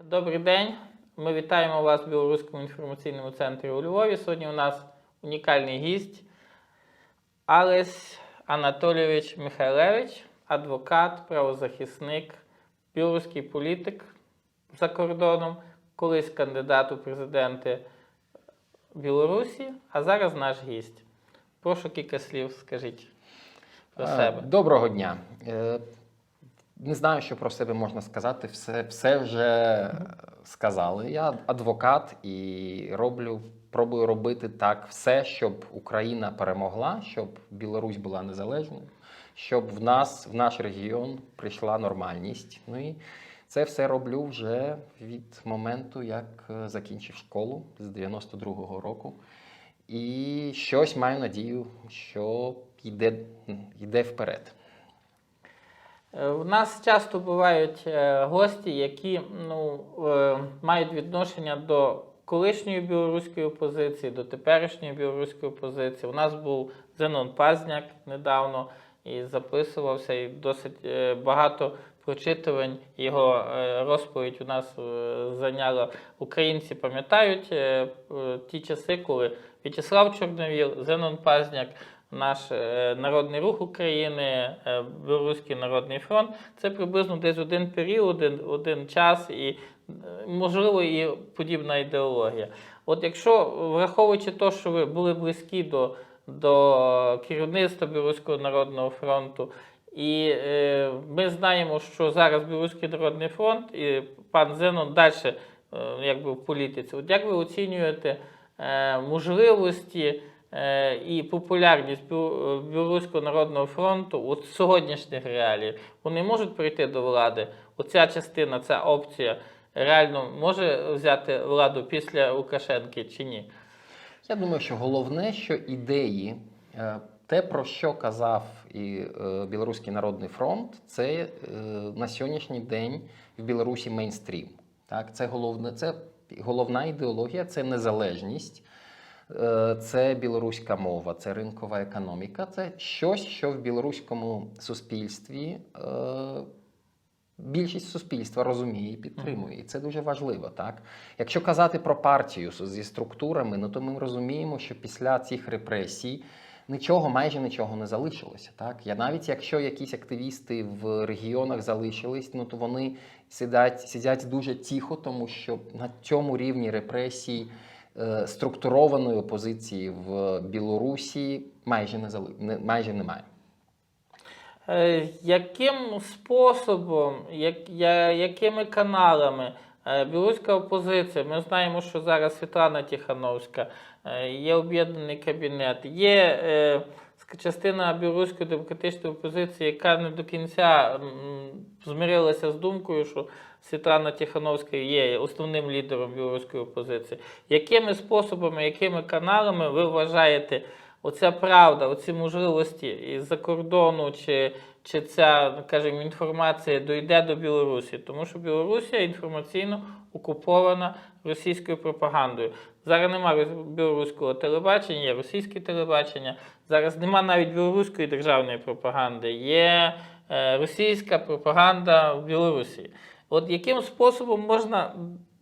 Добрий день. Ми вітаємо вас в Білоруському інформаційному центрі у Львові. Сьогодні у нас унікальний гість Алесь Анатолійович Михайлевич, адвокат, правозахисник, білоруський політик за кордоном, колись кандидат у президенти Білорусі, а зараз наш гість. Прошу кілька слів скажіть про Е, себе. Доброго дня. Не знаю, що про себе можна сказати. Все, все вже сказали. Я адвокат і роблю, пробую робити так все, щоб Україна перемогла, щоб Білорусь була незалежною, щоб в нас, в наш регіон прийшла нормальність. Ну і це все роблю вже від моменту, як е, закінчив школу з 92-го року. І щось маю надію, що йде, йде вперед. Е, У нас часто бувають е, гості, які ну, е, мають відношення до колишньої білоруської опозиції, до теперішньої білоруської опозиції. У нас був Зенон Пазняк недавно і записувався, і досить е, багато прочитувань його е, розповідь у нас е, зайняла. Українці пам'ятають е, е, ті часи, коли В'ячеслав Чорновіл, Зенон Пазняк наш е, Народний рух України, е, Білоруський Народний фронт. Це приблизно десь один період, один, один час і, е, можливо, і подібна ідеологія. От якщо, враховуючи те, що ви були близькі до, до керівництва Білоруського Народного фронту, і е, ми знаємо, що зараз Білоруський Народний фронт і пан Зенон далі е, якби в політиці. От як ви оцінюєте е, можливості і популярність Білоруського народного фронту от сьогоднішніх реалій? Вони можуть прийти до влади? Оця частина, ця опція реально може взяти владу після Лукашенки чи ні? Я думаю, що головне, що ідеї, е, те, про що казав і е, Білоруський народний фронт, це е, на сьогоднішній день в Білорусі мейнстрім. Так, це головне, це головна ідеологія, це незалежність. Е, Це білоруська мова, це ринкова економіка, це щось, що в білоруському суспільстві е, більшість суспільства розуміє і підтримує. І це дуже важливо. Так? Якщо казати про партію зі структурами, ну то ми розуміємо, що після цих репресій нічого, майже нічого не залишилося. Так? Я навіть якщо якісь активісти в регіонах залишились, ну то вони сидять, сидять дуже тихо, тому що на цьому рівні репресій. Е, Структурованої опозиції в Білорусі майже не зали... майже немає. Е, Яким способом, якими каналами е, білоруська опозиція? Ми знаємо, що зараз Світлана Тихановська, є об'єднаний кабінет, є частина білоруської демократичної опозиції, яка не до кінця змирилася з думкою, що Світлана Тихановська є основним лідером білоруської опозиції. Якими способами, якими каналами ви вважаєте? Оця правда, оці можливості із-за кордону, чи, чи ця, скажімо, інформація дойде до Білорусі, тому що Білорусія інформаційно окупована російською пропагандою. Зараз немає білоруського телебачення, є російське телебачення. Зараз нема навіть білоруської державної пропаганди, є е, російська пропаганда в Білорусі. От яким способом можна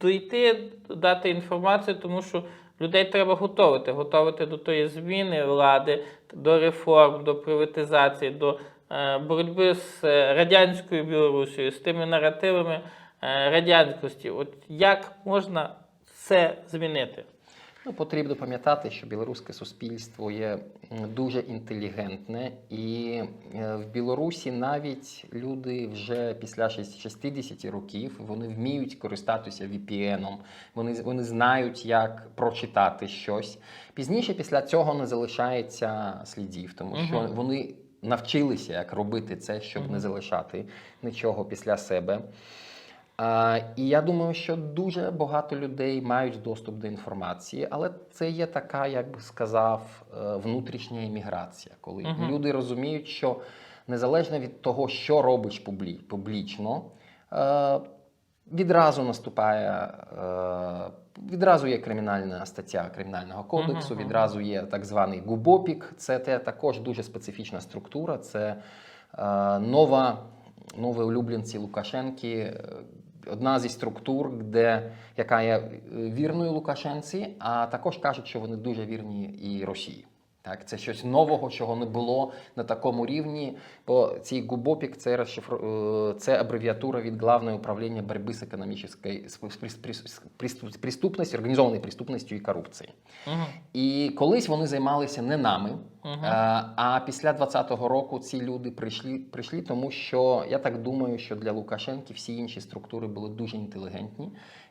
дойти, дати інформацію, тому що людей треба готувати, готувати до тої зміни влади, до реформ, до приватизації, до е, боротьби з е, радянською Білорусією, з тими наративами радянськості. От як можна це змінити? Ну, потрібно пам'ятати, що білоруське суспільство є дуже інтелігентне, і е, в Білорусі навіть люди вже після шість- 60 років вони вміють користатися VPN, вони, вони знають, як прочитати щось. Пізніше після цього не залишається слідів, тому що вони навчилися, як робити це, щоб не залишати нічого після себе. А, і я думаю, що дуже багато людей мають доступ до інформації, але це є така, як би сказав, е, внутрішня імміграція, коли Мгм. люди розуміють, що незалежно від того, що робиш публі- публічно, е, відразу наступає, е, відразу є кримінальна стаття кримінального кодексу, мгм. відразу є так званий губопік. Це те також дуже специфічна структура. Це е, нова, нові улюбленці Лукашенки. е, одна зі структур, де яка є е, вірною Лукашенці, а також кажуть, що вони дуже вірні і Росії. Так, це щось нового, чого не було на такому рівні. Бо цей ГУБОПІК це розшифру... е, це абревіатура від Главного управління боротьби з економічною преступністю, організованою преступністю і корупцією. Угу. І колись вони займалися не нами. Угу. А після 20-го року ці люди прийшли, прийшли, тому що я так думаю, що для Лукашенки всі інші структури були дуже інтелігентні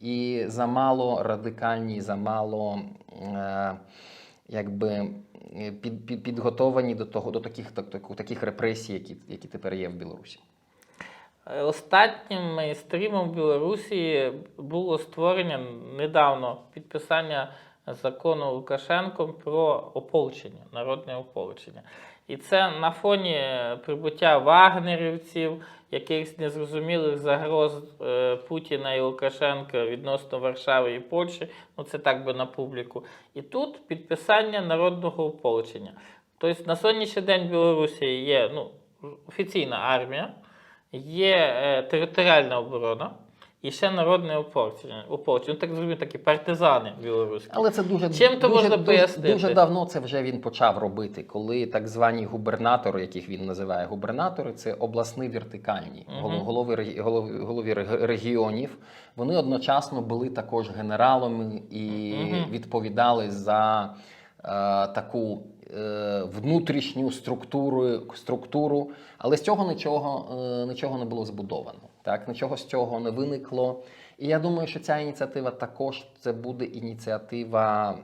і замало радикальні, замало е, якби е, під, під, підготовані до того до таких, так, таких репресій, які, які тепер є в Білорусі. Е, Останнім мейнстрімом в Білорусі було створення недавно підписання закону Лукашенком про ополчення, народне ополчення. І це на фоні прибуття вагнерівців, якихось незрозумілих загроз е, Путіна і Лукашенка відносно Варшави і Польщі. Ну це так би на публіку. І тут підписання народного ополчення. Тобто на сьогоднішній день Білорусі є ну, офіційна армія, є е, територіальна оборона і ще народне ополчення. ополчення. Ну, так зрозуміло, такі партизани білоруські. Але це дуже Чим то дуже, можна дуже, пояснити? дуже давно це вже він почав робити, коли так звані губернатори, яких він називає губернатори, це обласні вертикальні голов- голови, голови, голови регіонів. Вони одночасно були також генералами і Мгм. відповідали за е, таку е, внутрішню структуру, структуру, але з цього нічого, е, нічого не було збудовано. Так, нічого з цього не виникло. І я думаю, що ця ініціатива також це буде ініціатива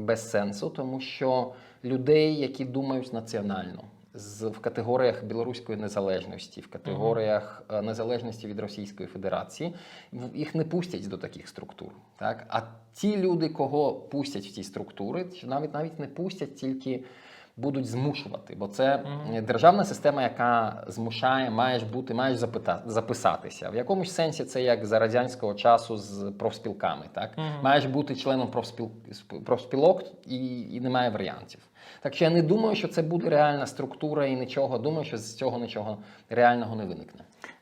без сенсу, тому що людей, які думають національно, з в категоріях білоруської незалежності, в категоріях е, незалежності від Російської Федерації, їх не пустять до таких структур. Так? А ті люди, кого пустять в ці структури, чи навіть навіть не пустять, тільки будуть змушувати. Бо це державна система, яка змушає, маєш бути, маєш запита, записатися. В якомусь сенсі це як за радянського часу з профспілками. Так? Мгм. Маєш бути членом профспіл... профспілок і, і немає варіантів. Так що я не думаю, що це буде реальна структура і нічого. Думаю, що з цього нічого реального не виникне.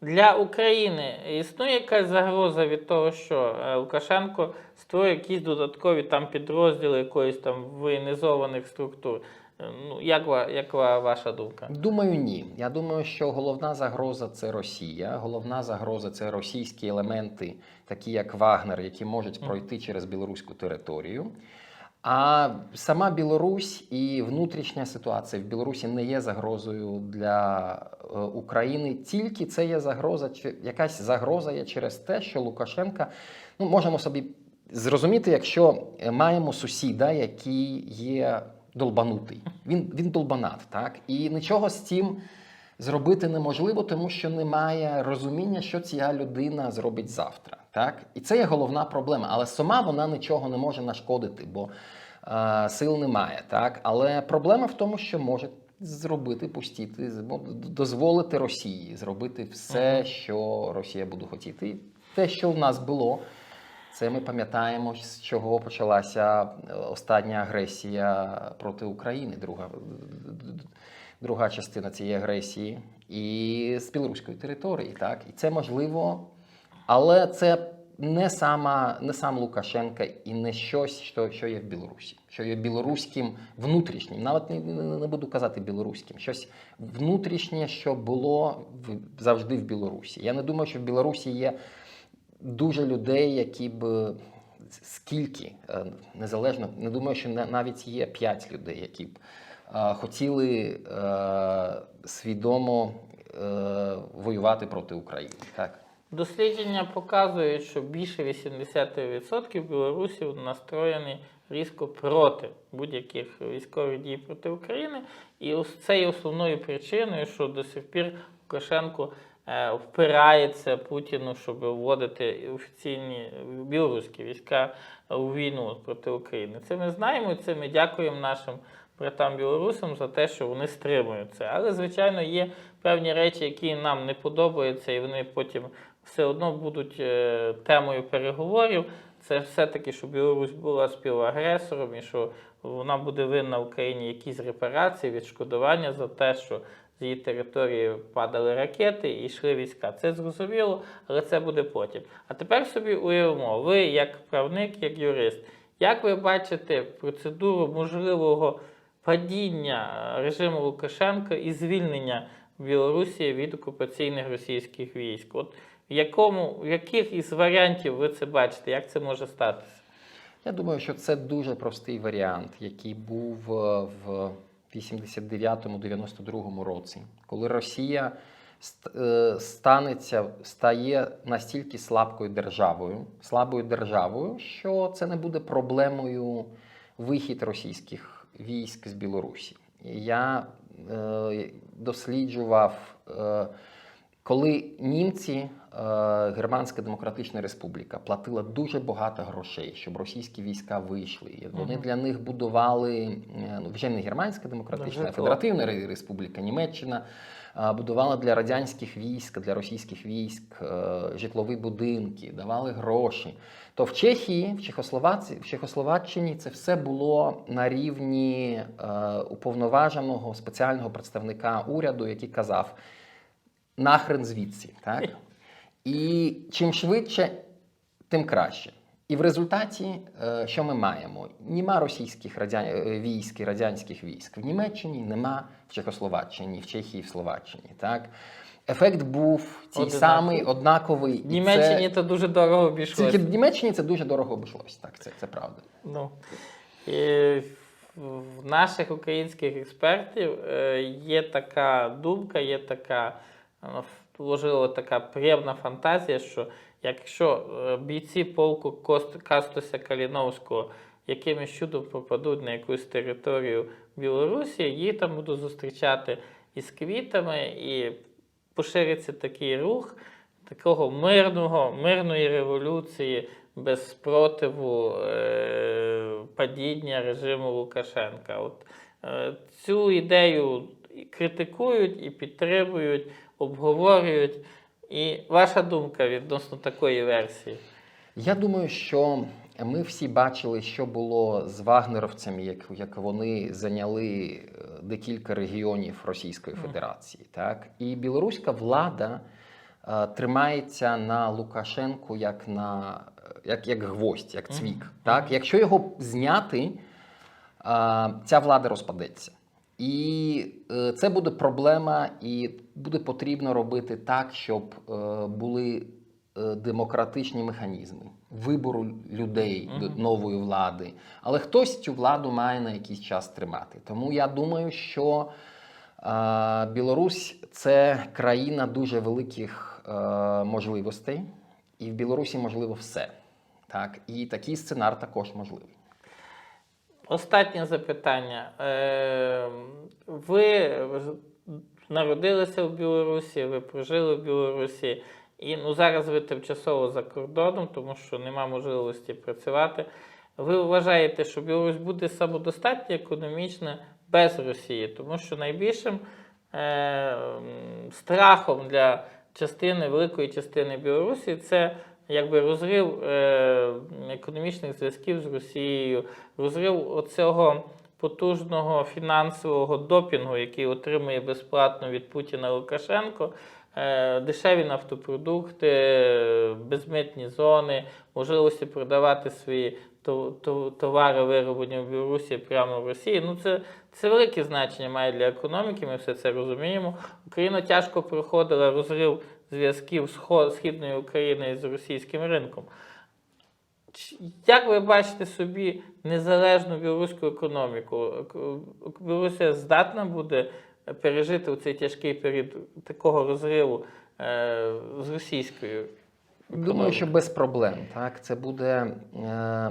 Для України існує якась загроза від того, що е, Лукашенко створює якісь додаткові там підрозділи якоїсь там воєнізованих структур. Е, Ну, як, як ваша думка? Думаю, ні. Я думаю, що головна загроза це Росія. Головна загроза це російські елементи, такі як Вагнер, які можуть пройти через білоруську територію. А сама Білорусь і внутрішня ситуація в Білорусі не є загрозою для е, України. Тільки це є загроза, якась загроза є через те, що Лукашенка, ну можемо собі зрозуміти, якщо е, маємо сусіда, який є долбанутий. Він, він долбанат, так? І нічого з цим зробити неможливо, тому що немає розуміння, що ця людина зробить завтра. Так? І це є головна проблема. Але сама вона нічого не може нашкодити, бо е, сил немає. Так? Але проблема в тому, що може зробити, пустити, з- дозволити Росії зробити все, що Росія буде хотіти. Те, що в нас було. Це ми пам'ятаємо, з чого почалася е, остання агресія проти України, друга, друга частина цієї агресії, і з білоруської території. Так? І це можливо, але це не, сама, не сам Лукашенка і не щось, що, що є в Білорусі, що є білоруським внутрішнім. Навіть не, не, буду казати білоруським, щось внутрішнє, що було завжди в Білорусі. Я не думаю, що в Білорусі є дуже людей, які б скільки е, незалежно, не думаю, що на- навіть є п'ять людей, які б е, хотіли е, свідомо воювати проти України. Так. Дослідження показують, що більше 80% білорусів настроєні різко проти будь-яких військових дій проти України. І це є основною причиною, що до сих пір Лукашенко впирається Путіну, щоб вводити офіційні білоруські війська у війну проти України. Це ми знаємо, це ми дякуємо нашим братам білорусам за те, що вони стримують це. Але, звичайно, є певні речі, які нам не подобаються, і вони потім все одно будуть е, темою переговорів. Це все-таки, що Білорусь була співагресором і що вона буде винна Україні якісь репарації, відшкодування за те, що з її території падали ракети і йшли війська. Це зрозуміло, але це буде потім. А тепер собі уявимо, ви як правник, як юрист, як ви бачите процедуру можливого падіння режиму Лукашенка і звільнення Білорусі від окупаційних російських військ? От в якому, в яких із варіантів ви це бачите? Як це може статися? Я думаю, що це дуже простий варіант, який був е, в 89-92 році, коли Росія е, станеться, стає настільки слабкою державою, слабою державою, що це не буде проблемою вихід російських військ з Білорусі. Я е, досліджував. Е, коли німці, Германська Демократична Республіка, платила дуже багато грошей, щоб російські війська вийшли. Вони для них будували е, ну, вже не Германська Демократична, а Федеративна Республіка, Німеччина е, будувала для радянських військ, для російських військ е, житлові будинки, давали гроші. То в Чехії, в Чехословаці, в Чехословаччині це все було на рівні е, уповноваженого спеціального представника уряду, який казав нахрен звідси. Так? І чим швидше, тим краще. І в результаті, е, що ми маємо? Нема російських радя... е, військ і радянських військ в Німеччині, нема в Чехословаччині, в Чехії, в Словаччині. Так? Ефект був цей самий, однаковий. В Німеччині це... це дуже дорого обійшлося. Тільки в Німеччині це дуже дорого обійшлось. Так, це, це правда. Ну, і в наших українських експертів е, є така думка, є така, можливо, така приємна фантазія, що якщо е, бійці полку Кастуся Каліновського якимось чудом попадуть на якусь територію Білорусі, їх там будуть зустрічати із квітами, і пошириться такий рух такого мирного, мирної революції без спротиву е, падіння режиму Лукашенка. От, е, цю ідею критикують і підтримують, обговорюють. І ваша думка відносно такої версії? Я думаю, що ми всі бачили, що було з вагнеровцями, як, як вони зайняли е, декілька регіонів Російської. Федерації. Так? І білоруська влада е, тримається на Лукашенку як на як, як гвоздь, як цвік. Так? Якщо його зняти, е, ця влада розпадеться. І е, це буде проблема, і буде потрібно робити так, щоб е, були е, демократичні механізми вибору людей до нової влади. Але хтось цю владу має на якийсь час тримати. Тому я думаю, що Білорусь це країна дуже великих можливостей, і в Білорусі можливо все. Так? І такий сценар також можливий. Останнє запитання. Е, Ви народилися в Білорусі, ви прожили в Білорусі, і ну, зараз ви тимчасово за кордоном, тому що нема можливості працювати. Ви вважаєте, що Білорусь буде самодостатня економічно без Росії, тому що найбільшим е, страхом для частини великої частини Білорусі це якби розрив е, економічних зв'язків з Росією, розрив оцього потужного фінансового допінгу, який отримує безплатно від Путіна Лукашенко. Е, Дешеві нафтопродукти, безмитні зони, можливості продавати свої то- то- товари, вироблені в Білорусі прямо в Росії. Ну, це, це велике значення має для економіки, ми все це розуміємо. Україна тяжко проходила розрив зв'язків Східної України з російським ринком. Як ви бачите собі незалежну білоруську економіку? Ек- Білорусія здатна буде пережити у цей тяжкий період такого розриву е, з російською? Думаю, що без проблем. Так, це буде. Е...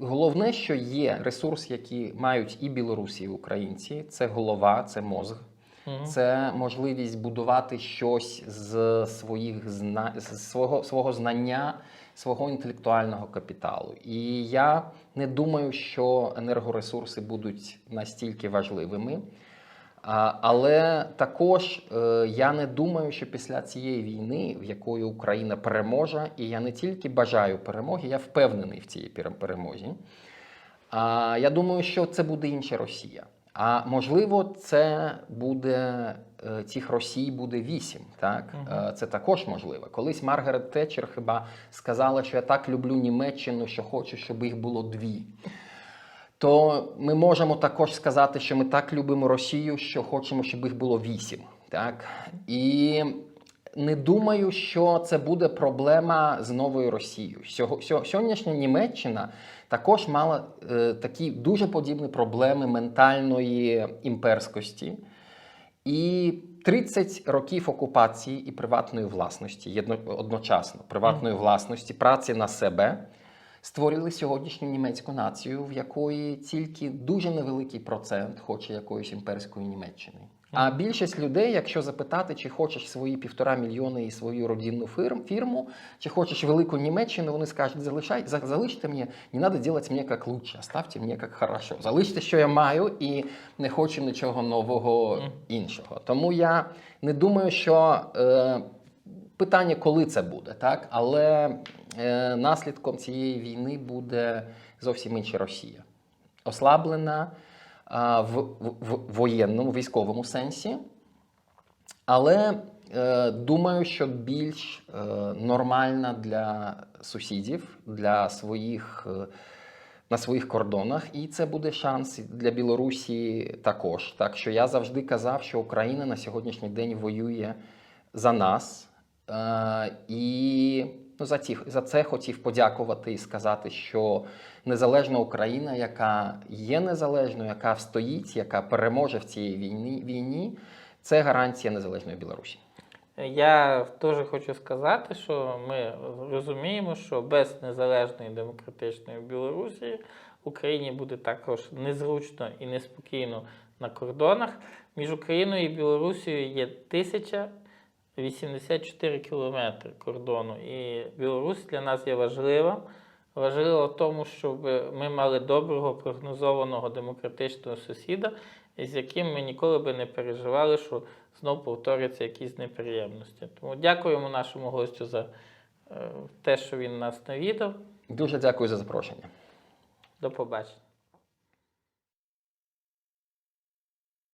Головне, що є ресурс, який мають і білорусі, і українці. Це голова, це мозг, Це можливість будувати щось з своїх зна... з свого, свого знання, свого інтелектуального капіталу. І я не думаю, що енергоресурси будуть настільки важливими. Але також е, я не думаю, що після цієї війни, в якої Україна переможе, і я не тільки бажаю перемоги, я впевнений в цій пере- перемозі. Я думаю, що це буде інша Росія. А можливо, це буде е, цих Росій буде вісім. Так угу. це також можливо. Колись Маргарет Тетчер хіба сказала, що я так люблю Німеччину, що хочу, щоб їх було дві. То ми можемо також сказати, що ми так любимо Росію, що хочемо, щоб їх було вісім. Так? І не думаю, що це буде проблема з новою Росією. Сьогоднішня Німеччина також мала е, такі дуже подібні проблеми ментальної імперськості. І 30 років окупації і приватної власності, єдно- одночасно приватної власності, праці на себе створили сьогоднішню німецьку націю, в якої тільки дуже невеликий процент хоче якоїсь імперської Німеччини. А більшість людей, якщо запитати, чи хочеш свої півтора мільйони і свою родинну фірм, фірму, чи хочеш велику Німеччину, вони скажуть, залишай, за- залиште мені, не треба робити мені як лучше, оставте мені як хорошо. Залиште, що я маю, і не хочу нічого нового іншого. Тому я не думаю, що е, питання, коли це буде, так? але е, наслідком цієї війни буде зовсім інша Росія. Ослаблена в, в, воєнному, військовому сенсі. Але е, думаю, що більш е, нормальна для сусідів, для своїх, е, на своїх кордонах, і це буде шанс для Білорусі також. Так що я завжди казав, що Україна на сьогоднішній день воює за нас. Е, і за, ці, за це хотів подякувати і сказати, що незалежна Україна, яка є незалежною, яка встоїть, яка переможе в цій війні, війні, це гарантія незалежної Білорусі. Я теж хочу сказати, що ми розуміємо, що без незалежної демократичної Білорусі Україні буде також незручно і неспокійно на кордонах. Між Україною і Білорусією є 1084 кілометри кордону. І Білорусь для нас є важлива. Важливо в тому, щоб ми мали доброго прогнозованого демократичного сусіда, з яким ми ніколи би не переживали, що знов повторяться якісь неприємності. Тому дякуємо нашому гостю за е, те, що він нас навідав. Дуже дякую за запрошення. До побачення.